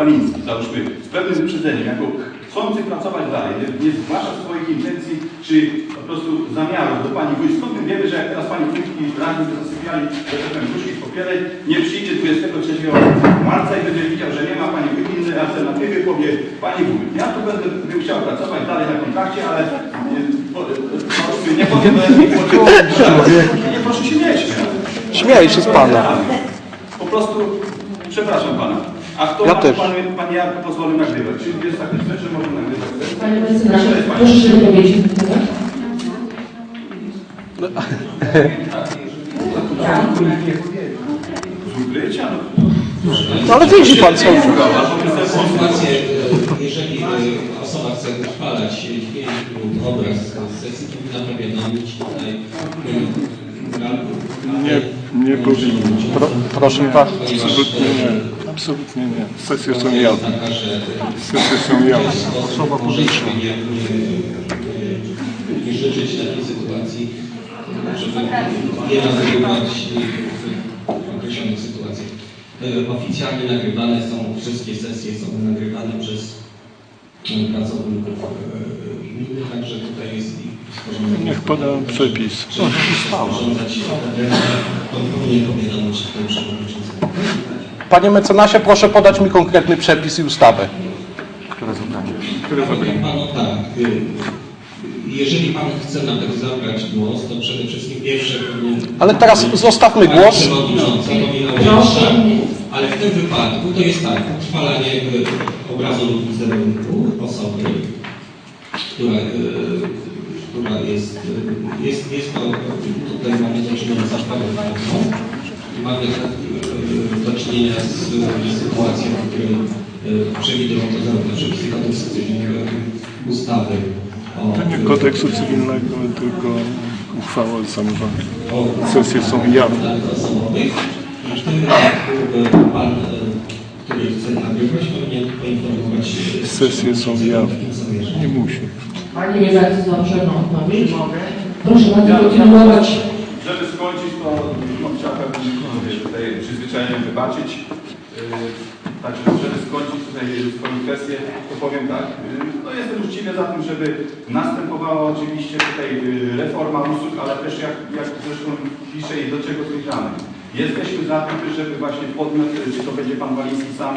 Waliński, załóżmy, z pewnym wyprzedzeniem, jako chcący pracować dalej, nie, zgłasza swoich intencji, czy po prostu zamiarów do Pani Wójt, skąd my wiemy, że jak teraz Pani Wójtki radni by zasypiali, że tak powiem, gruszki w popieraj, nie przyjdzie 23 marca i będzie widział, że nie ma Pani Wójt innej alternatywy, powie Pani Wójt, ja tu będę bym chciał pracować dalej na kontrakcie, ale nie, po, po, nie powiem, nie proszę się nie śmiać. Śmieję się z pana. Po prostu, przepraszam pana. A kto Ja ma, też. Pan, panie Jarku pozwolił nagrywać? Czy jest takie rzecz, że może nagrywać? Panie To pani. proszę się wypowiedzieć temat. Zubrycia? No ale widzi pan co. sytuację, e, jeżeli e, osoba chce utrwalać dźwięk lub obraz z sesji, to powinna pewnie namieć tutaj e, Nie, nie powinno. Pro, proszę. Absolutnie nie. Absolutnie nie. Sesje są jawne. Sesje są jawne. osoba publiczna nie, życzyć takiej sytuacji, żeby nie nagrywać w określonych sytuacjach. E, Oficjalnie nagrywane są, wszystkie sesje są nagrywane przez e, pracowników e, gminy, także tutaj jest i Niech poda przepis. zarządzać to powinien powiadomić w tym przewodniczący. Panie mecenasie, proszę podać mi konkretny przepis i ustawę. Powiem panu tak, jeżeli pan chce nawet zabrać głos, to przede wszystkim pierwsze powinien... Ale teraz zostawmy głos. Przewodnicząca powinna ale w tym wypadku to jest tak, utrwalanie y, obrazu lub wizerunku osoby, która, y, która jest, y, jest, jest to, tutaj mamy do czynienia z mamy czynienia z sytuacją, w której y, przewidują to zarówno przepisy kodeksu cywilnego, jak i ustawy o... To nie kodeksu cywilnego, tylko uchwała samorządu. o Sesje są jawne. osobowych. W tym wypadku y, pan, y, który chce nagrywać, powinien poinformować... Sesje są jawne. Nie musi. Pani bardzo za obszerną odpowiedź. Proszę bardzo kontynuować. Skończyć, to no, chciałbym tutaj przyzwyczajenie wybaczyć. Yy, Także, żeby skończyć tutaj swoją kwestię, to powiem tak. Yy, No jestem uczciwy za tym, żeby następowała oczywiście tutaj yy, reforma usług, ale też jak, jak zresztą pisze i do czego zmierzamy. Jesteśmy za tym, żeby właśnie podmiot, czy to będzie Pan Waliński sam,